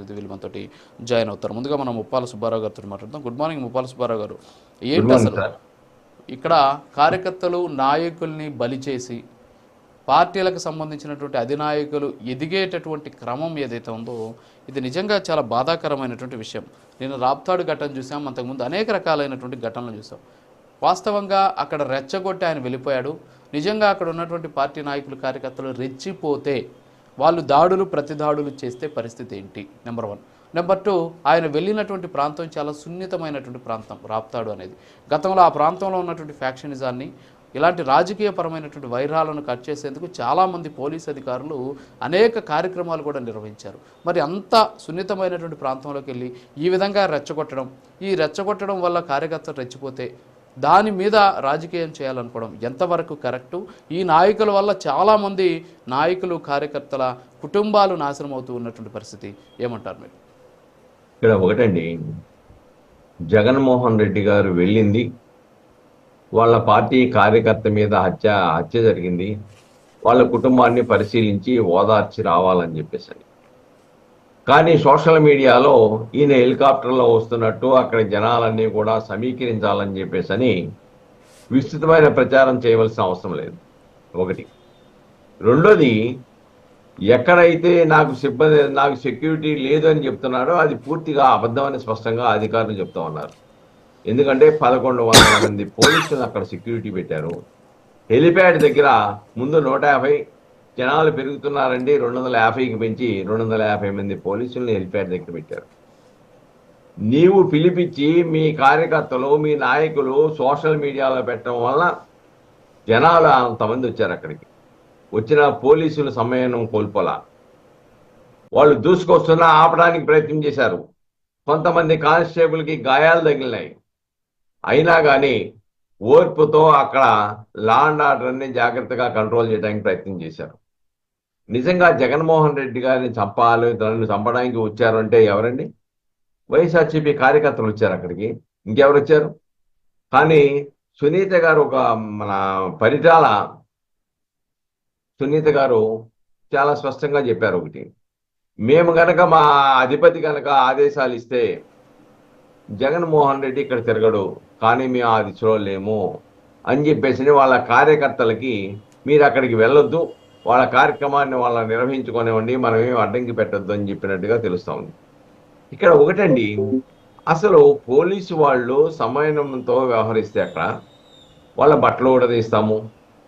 వీళ్ళు మనతోటి జాయిన్ అవుతారు. ముందుగా మనం ముప్పాల సుబ్బారావు గారితో మాట్లాడదాం. గుడ్ మార్నింగ్ ముప్పాల సుబ్బారావు గారు. ఏంటి అసలు. ఇక్కడ కార్యకర్తలు నాయకుల్ని బలి చేసి పార్టీలకు సంబంధించినటువంటి అధినాయకులు ఎదిగేటటువంటి క్రమం ఏదైతే ఉందో ఇది నిజంగా చాలా బాధాకరమైనటువంటి విషయం. నేను రాప్తాడు ఘటన చూసాం. అంతకుముందు అనేక రకాలైనటువంటి ఘటనలు చూసాం. వాస్తవంగా అక్కడ రెచ్చగొట్టి ఆయన వెళ్ళిపోయాడు. నిజంగా అక్కడ ఉన్నటువంటి పార్టీ నాయకులు కార్యకర్తలు రెచ్చిపోతే వాళ్ళు దాడులు ప్రతిదాడులు చేస్తే పరిస్థితి ఏంటి? నెంబర్ వన్ నెంబర్ టూ ఆయన వెళ్ళినటువంటి ప్రాంతం చాలా సున్నితమైనటువంటి ప్రాంతం రాప్తాడు అనేది. గతంలో ఆ ప్రాంతంలో ఉన్నటువంటి ఫ్యాక్షనిజాన్ని ఇలాంటి రాజకీయపరమైనటువంటి వైరాలను కట్ చేసేందుకు చాలామంది పోలీస్ అధికారులు అనేక కార్యక్రమాలు కూడా నిర్వహించారు. మరి అంత సున్నితమైనటువంటి ప్రాంతంలోకి వెళ్ళి ఈ విధంగా రెచ్చగొట్టడం ఈ రెచ్చగొట్టడం వల్ల కార్యకర్తలు రెచ్చిపోతే దాని మీద రాజకీయం చేయాలనుకోవడం ఎంతవరకు కరెక్టు? ఈ నాయకుల వల్ల చాలామంది నాయకులు కార్యకర్తల కుటుంబాలు నాశనం అవుతూ ఉన్నటువంటి పరిస్థితి ఏమంటారు మీరు? ఇక్కడ ఒకటండి. జగన్మోహన్ రెడ్డి గారు వెళ్ళింది. వాళ్ళ పార్టీ కార్యకర్త మీద హత్య హత్య జరిగింది. వాళ్ళ కుటుంబాన్ని పరిశీలించి ఓదార్చి రావాలని చెప్పేసి కానీ సోషల్ మీడియాలో ఈయన హెలికాప్టర్లో వస్తున్నట్టు అక్కడ జనాలన్నీ కూడా సమీకరించాలని చెప్పేసి అని విస్తృతమైన ప్రచారం చేయవలసిన అవసరం లేదు. ఒకటి. రెండోది ఎక్కడైతే నాకు సిబ్బంది నాకు సెక్యూరిటీ లేదు అని చెప్తున్నాడో అది పూర్తిగా అబద్ధమని స్పష్టంగా అధికారులు చెప్తా ఉన్నారు. ఎందుకంటే పదకొండు వందల మంది పోలీసులు అక్కడ సెక్యూరిటీ పెట్టారు. హెలిప్యాడ్ దగ్గర ముందు నూట యాభై జనాలు పెరుగుతున్నారండి. రెండు వందల యాభైకి పెంచి రెండు వందల యాభై మంది పోలీసులను హెలిప్యాడ్ దగ్గర పెట్టారు. నీవు పిలిపించి మీ కార్యకర్తలు మీ నాయకులు సోషల్ మీడియాలో పెట్టడం వల్ల జనాలు అంతమంది వచ్చారు అక్కడికి. వచ్చిన పోలీసులు సమయం కోల్పోలా. వాళ్ళు దూసుకొస్తున్నా ఆపడానికి ప్రయత్నం చేశారు. కొంతమంది కానిస్టేబుల్కి గాయాలు తగిలినాయి. అయినా కానీ ఓర్పుతో అక్కడ లాండ్ ఆర్డర్ని జాగ్రత్తగా కంట్రోల్ చేయడానికి ప్రయత్నం చేశారు. నిజంగా జగన్మోహన్ రెడ్డి గారిని చంపాలి తనని చంపడానికి వచ్చారు అంటే ఎవరండి? వైఎస్ఆర్సీపీ కార్యకర్తలు వచ్చారు అక్కడికి. ఇంకెవరు వచ్చారు? కానీ సునీత గారు ఒక మన పరిటాల సునీత గారు చాలా స్పష్టంగా చెప్పారు ఒకటి. మేము గనక మా అధిపతి గనక ఆదేశాలు ఇస్తే జగన్మోహన్ రెడ్డి ఇక్కడ తిరగడు కానీ మేము ఆ దిశలో లేము అని చెప్పేసి వాళ్ళ కార్యకర్తలకి మీరు అక్కడికి వెళ్ళొద్దు. వాళ్ళ కార్యక్రమాన్ని వాళ్ళ నిర్వహించుకొనివ్వండి మనం ఏమి అడ్డంకి పెట్టద్దు అని చెప్పినట్టుగా తెలుస్తా ఉంది. ఇక్కడ ఒకటండి అసలు పోలీసు వాళ్ళు సమయంతో వ్యవహరిస్తే అక్కడ వాళ్ళ బట్టలు కూడా తీస్తాము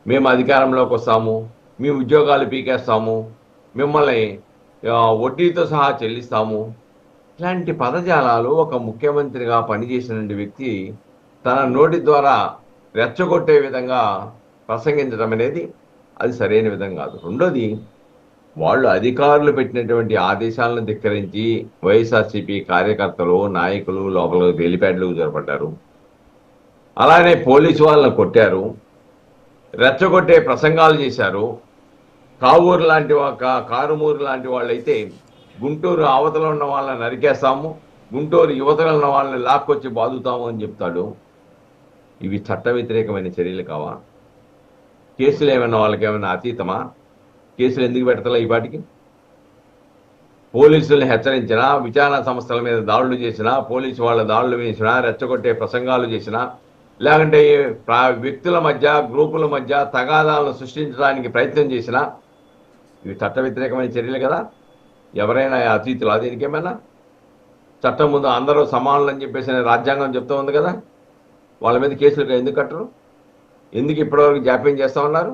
మేము అధికారంలోకి వస్తాము మీ ఉద్యోగాలు పీకేస్తాము మిమ్మల్ని వడ్డీతో సహా చెల్లిస్తాము. ఇలాంటి పదజాలాలు ఒక ముఖ్యమంత్రిగా పనిచేసిన వ్యక్తి తన నోటి ద్వారా రెచ్చగొట్టే విధంగా ప్రసంగించడం అనేది అది సరైన విధం కాదు. రెండోది వాళ్ళు అధికారులు పెట్టినటువంటి ఆదేశాలను ధిక్కరించి వైఎస్ఆర్సీపీ కార్యకర్తలు నాయకులు లోపల వెలిపాడ్లకు జరపడ్డారు. అలానే పోలీసు వాళ్ళని కొట్టారు. రెచ్చగొట్టే ప్రసంగాలు చేశారు. కావూరు లాంటి ఒక కారుమూరు లాంటి వాళ్ళైతే గుంటూరు అవతల ఉన్న వాళ్ళని నరికేస్తాము గుంటూరు యువతలు ఉన్న వాళ్ళని లాక్కొచ్చి బాదుతాము అని చెప్తాడు. ఇవి చట్ట వ్యతిరేకమైన చర్యలు కావా? కేసులు ఏమైనా వాళ్ళకి ఏమైనా అతీతమా? కేసులు ఎందుకు పెడతలే ఈ పాటికి? పోలీసుల్ని హెచ్చరించినా విచారణ సంస్థల మీద దాడులు చేసినా పోలీసు వాళ్ళ దాడులు వేసినా రెచ్చగొట్టే ప్రసంగాలు చేసినా లేకుంటే వ్యక్తుల మధ్య గ్రూపుల మధ్య తగాదాలను సృష్టించడానికి ప్రయత్నం చేసినా ఇవి చట్ట వ్యతిరేకమైన చర్యలు కదా? ఎవరైనా అతీతులు దీనికేమైనా? చట్టం ముందు అందరూ సమానులు అని చెప్పేసి రాజ్యాంగం చెప్తూ ఉంది కదా? వాళ్ళ మీద కేసులు ఎందుకు కట్టరు? ఎందుకు ఇప్పటివరకు జాప్యం చేస్తా ఉన్నారు?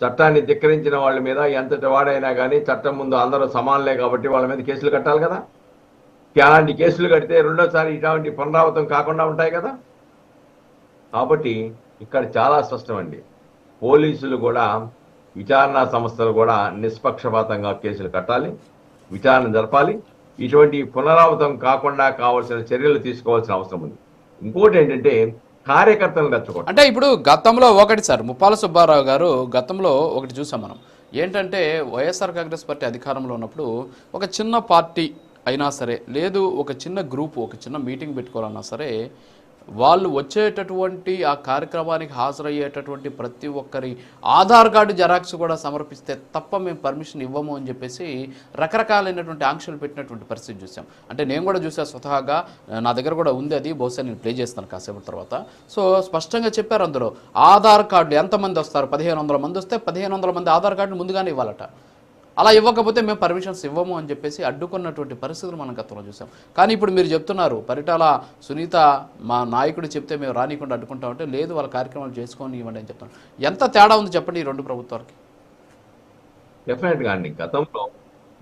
చట్టాన్ని ధిక్కరించిన వాళ్ళ మీద ఎంతటి వాడైనా కానీ చట్టం ముందు అందరూ సమానలే కాబట్టి వాళ్ళ మీద కేసులు కట్టాలి కదా? అలాంటి కేసులు కడితే రెండోసారి ఇటువంటి పునరావృతం కాకుండా ఉంటాయి కదా? కాబట్టి ఇక్కడ చాలా స్పష్టం అండి. పోలీసులు కూడా విచారణ సంస్థలు కూడా నిష్పక్షపాతంగా కేసులు కట్టాలి విచారణ జరపాలి. ఇటువంటి పునరావృతం కాకుండా కావాల్సిన చర్యలు తీసుకోవాల్సిన అవసరం ఉంది. ఇంకోటి ఏంటంటే కార్యకర్తలను రెచ్చగొట్ట అంటే ఇప్పుడు గతంలో ఒకటి సార్ ముప్పాల సుబ్బారావు గారు గతంలో ఒకటి చూసాం మనం. ఏంటంటే వైఎస్ఆర్ కాంగ్రెస్ పార్టీ అధికారంలో ఉన్నప్పుడు ఒక చిన్న పార్టీ అయినా సరే లేదు ఒక చిన్న గ్రూప్ ఒక చిన్న మీటింగ్ పెట్టుకోవాలన్నా సరే వాళ్ళు వచ్చేటటువంటి ఆ కార్యక్రమానికి హాజరయ్యేటటువంటి ప్రతి ఒక్కరి ఆధార్ కార్డు జెరాక్స్ కూడా సమర్పిస్తే తప్ప మేము పర్మిషన్ ఇవ్వము అని చెప్పేసి రకరకాలైనటువంటి ఆంక్షలు పెట్టినటువంటి పరిస్థితి చూసాం. అంటే నేను కూడా చూసా స్వతహాగా నా దగ్గర కూడా ఉంది అది బహుశా నేను ప్లే చేస్తాను కాసేపు తర్వాత. సో స్పష్టంగా చెప్పారు అందులో ఆధార్ కార్డు ఎంతమంది వస్తారు? పదిహేను వందల మంది వస్తే పదిహేను వందల మంది ఆధార్ కార్డు ముందుగానే ఇవ్వాలట. అలా ఇవ్వకపోతే మేము పర్మిషన్స్ ఇవ్వము అని చెప్పేసి అడ్డుకున్నటువంటి పరిస్థితులు మనం గతంలో చూసాం. కానీ ఇప్పుడు మీరు చెప్తున్నారు పరిటాల సునీత మా నాయకుడు చెప్తే మేము రానికుండా అడ్డుకుంటామంటే లేదు వాళ్ళ కార్యక్రమాలు చేసుకొని ఇవ్వండి అని చెప్తాను ఎంత తేడా ఉంది చెప్పండి ఈ రెండు ప్రభుత్వాలకి? డెఫినెట్గా అండి. గతంలో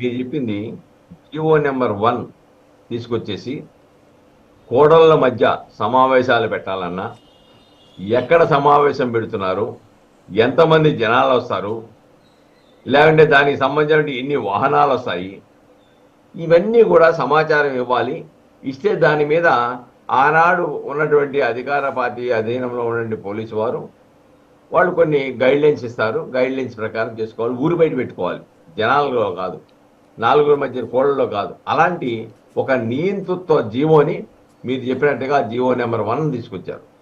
మీరు చెప్పింది జీవో నెంబర్ వన్ తీసుకొచ్చేసి కోడళ్ళ మధ్య సమావేశాలు పెట్టాలన్నా ఎక్కడ సమావేశం పెడుతున్నారు ఎంతమంది జనాలు వస్తారు లేకుంటే దానికి సంబంధించిన ఎన్ని వాహనాలు వస్తాయి? ఇవన్నీ కూడా సమాచారం ఇవ్వాలి. ఇస్తే దాని మీద ఆనాడు ఉన్నటువంటి అధికార పార్టీ అధీనంలో ఉన్నటువంటి పోలీసు వారు వాళ్ళు కొన్ని గైడ్లైన్స్ ఇస్తారు. గైడ్లైన్స్ ప్రకారం చేసుకోవాలి. ఊరు బయట పెట్టుకోవాలి. జనాలలో కాదు. నాలుగుల మధ్య కోళ్ళలో కాదు. అలాంటి ఒక నియంతృత్వ జీవోని మీరు చెప్పినట్టుగా జీవో నెంబర్ వన్ తీసుకొచ్చారు.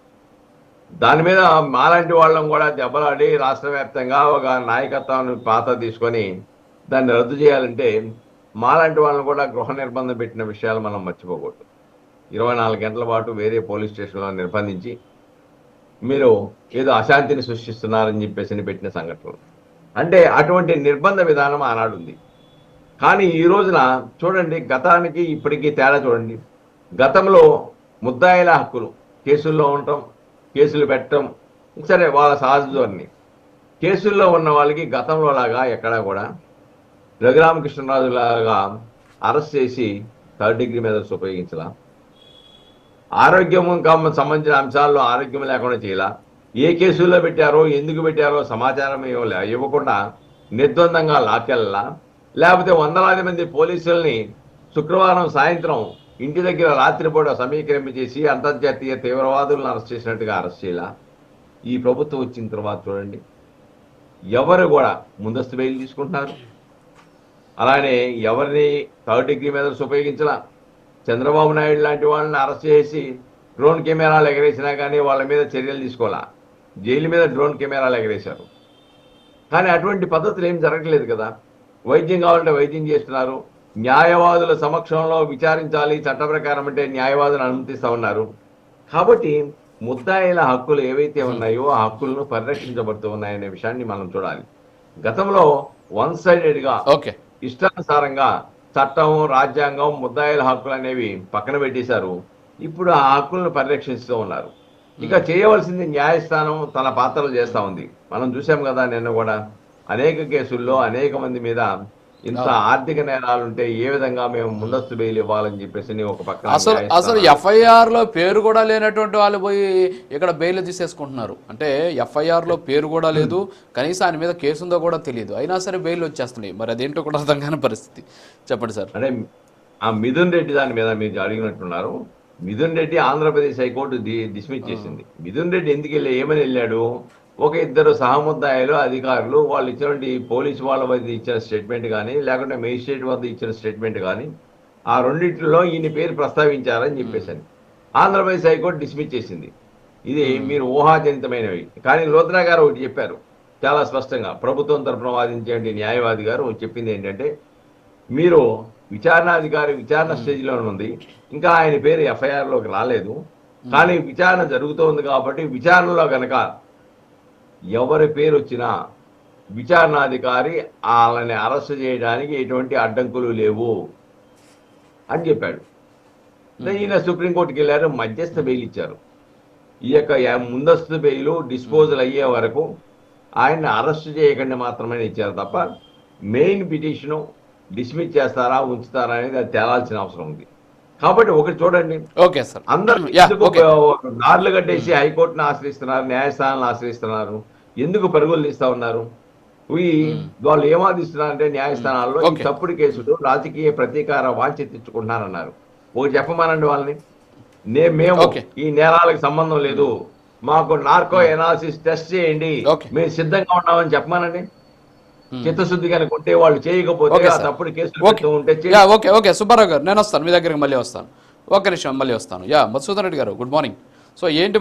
దాని మీద మాలాంటి వాళ్ళం కూడా దెబ్బలాడి రాష్ట్ర వ్యాప్తంగా ఒక నాయకత్వాన్ని పాత తీసుకొని దాన్ని రద్దు చేయాలంటే మాలాంటి వాళ్ళని కూడా గృహ నిర్బంధం పెట్టిన విషయాలు మనం మర్చిపోకూడదు. ఇరవై నాలుగు గంటల పాటు వేరే పోలీస్ స్టేషన్లో నిర్బంధించి మీరు ఏదో అశాంతిని సృష్టిస్తున్నారని చెప్పేసి పెట్టిన సంఘటనలు. అంటే అటువంటి నిర్బంధ విధానం ఆనాడు ఉంది. కానీ ఈ రోజున చూడండి గతానికి ఇప్పటికీ తేడా చూడండి. గతంలో ముద్దాయిల హక్కులు కేసుల్లో ఉండటం కేసులు పెట్టడం సరే వాళ్ళ సహజ ధోరణి కేసుల్లో ఉన్న వాళ్ళకి గతంలో లాగా ఎక్కడా కూడా రఘురామకృష్ణరాజు లాగా అరెస్ట్ చేసి థర్డ్ డిగ్రీ మీద ఉపయోగించలా? ఆరోగ్యం సంబంధించిన అంశాల్లో ఆరోగ్యం లేకుండా చేయాల? ఏ కేసుల్లో పెట్టారో ఎందుకు పెట్టారో సమాచారం ఇవ్వలే ఇవ్వకుండా నిర్ద్వందంగా లాక్కెళ్ళలా? లేకపోతే వందలాది మంది పోలీసుల్ని శుక్రవారం సాయంత్రం ఇంటి దగ్గర రాత్రిపూట సమీకరింపజేసి అంతర్జాతీయ తీవ్రవాదులను అరెస్ట్ చేసినట్టుగా అరెస్ట్ చేయాల? ఈ ప్రభుత్వం వచ్చిన తర్వాత చూడండి. ఎవరు కూడా ముందస్తు బెయిల్ తీసుకుంటున్నారు? అలానే ఎవరిని థర్డ్ డిగ్రీ మీద ఉపయోగించలా? చంద్రబాబు నాయుడు లాంటి వాళ్ళని అరెస్ట్ చేసి డ్రోన్ కెమెరాలు ఎగరేసినా కానీ వాళ్ళ మీద చర్యలు తీసుకోవాలా జైలు మీద డ్రోన్ కెమెరాలు ఎగరేశారు. కానీ అటువంటి పద్ధతులు ఏం జరగట్లేదు కదా? వైద్యం కావాలంటే వైద్యం చేస్తున్నారు. న్యాయవాదుల సమక్షంలో విచారించాలి చట్ట ప్రకారం అంటే న్యాయవాదులు అనుమతిస్తా ఉన్నారు. కాబట్టి ముద్దాయిల హక్కులు ఏవైతే ఉన్నాయో ఆ హక్కులను పరిరక్షించబడుతూ ఉన్నాయనే విషయాన్ని మనం చూడాలి. గతంలో వన్ సైడెడ్గా ఓకే. ఇష్టానుసారంగా చట్టం రాజ్యాంగం ముద్దాయిల హక్కులు అనేవి పక్కన పెట్టేశారు. ఇప్పుడు ఆ హక్కులను పరిరక్షిస్తూ ఉన్నారు. ఇక చేయవలసింది న్యాయస్థానం తన పాత్రలు చేస్తా ఉంది. మనం చూసాం కదా నిన్న కూడా అనేక కేసుల్లో అనేక మంది మీద ఇంత ఆర్థిక నేరాలు ఉంటే ఏ విధంగా మేము ముందస్తు బెయిల్ ఇవ్వాలని చెప్పేసి ఒక పక్కన అసలు అసలు ఎఫ్ఐఆర్లో పేరు కూడా లేనటువంటి వాళ్ళు పోయి ఇక్కడ బెయిల్ తీసేసుకుంటున్నారు. అంటే ఎఫ్ఐఆర్లో పేరు కూడా లేదు కనీసం ఆయన మీద కేసు ఉందో కూడా తెలియదు. అయినా సరే బెయిల్ వచ్చేస్తున్నాయి. మరి అదేంటో కూడా అర్థం కాని పరిస్థితి. చెప్పండి సార్. అంటే ఆ మిథున్ రెడ్డి దాని మీద మీరు అడిగినట్టున్నారు. Mithun Reddy Andhra Pradesh high court dismiss చేసింది. మిథున్ రెడ్డి ఎందుకు వెళ్ళి ఏమని వెళ్ళాడు? ఒక ఇద్దరు సహముద్దాయులు అధికారులు వాళ్ళు ఇచ్చినటువంటి పోలీసు వాళ్ళ వద్ద ఇచ్చిన స్టేట్మెంట్ కానీ లేకుంటే మేజిస్ట్రేట్ వద్ద ఇచ్చిన స్టేట్మెంట్ కానీ ఆ రెండింటిలో ఈయన పేరు ప్రస్తావించారని చెప్పేసని. ఆంధ్రప్రదేశ్ హైకోర్టు డిస్మిస్ చేసింది. ఇది మీరు ఊహాజనితమైనవి. కానీ లోత్రా గారు ఒకటి చెప్పారు చాలా స్పష్టంగా. ప్రభుత్వం తరఫున వాదించే న్యాయవాది గారు చెప్పింది ఏంటంటే మీరు విచారణాధికారి విచారణ స్టేజ్లో ఉంది ఇంకా ఆయన పేరు ఎఫ్ఐఆర్లోకి రాలేదు కానీ విచారణ జరుగుతోంది కాబట్టి విచారణలో గనక ఎవరి పేరు వచ్చినా విచారణాధికారి వాళ్ళని అరెస్ట్ చేయడానికి ఎటువంటి అడ్డంకులు లేవు అని చెప్పాడు. ఈయన సుప్రీంకోర్టుకి వెళ్ళారు మధ్యస్థ బెయిల్ ఇచ్చారు. ఈ యొక్క ముందస్తు బెయిల్ డిస్పోజల్ అయ్యే వరకు ఆయన అరెస్ట్ చేయకుండా మాత్రమే ఇచ్చారు తప్ప మెయిన్ పిటిషను డిస్మిస్ చేస్తారా ఉంచుతారా అనేది అది తేలాల్సిన అవసరం ఉంది. కాబట్టి ఒకటి చూడండి. Okay sir. అందరూ ఓకే. దారులు కట్టేసి హైకోర్టును ఆశ్రయిస్తున్నారు న్యాయస్థానాలను ఆశ్రయిస్తున్నారు? ఎందుకు పరుగులు తీస్తా ఉన్నారు వాళ్ళు ఏమాదిస్తున్నారంటే న్యాయస్థానాల్లో. తప్పుడు కేసులు రాజకీయ ప్రతీకార వాంఛ తెచ్చుకుంటున్నారన్నారు. ఒకటి చెప్పమనండి వాళ్ళని. నే మేము. ఈ నేరాలకు సంబంధం లేదు. మాకు నార్కో ఎనాలిసిస్ టెస్ట్ చేయండి. మేము సిద్ధంగా ఉన్నామని చెప్పమనండి. చిత్తశుద్ధి కనుక ఉంటే వాళ్ళు చేయకపోతే. తప్పుడు కేసులు ఓకే. ఉంటే ఓకే ఓకే. సుబ్బారావు గారు నేను వస్తాను. మీ దగ్గరికి మళ్ళీ వస్తాను. ఒక్క నిమిషం మళ్ళీ వస్తాను. యా మధుసూదన్ రెడ్డి గారు గుడ్ మార్నింగ్. సో ఏంటి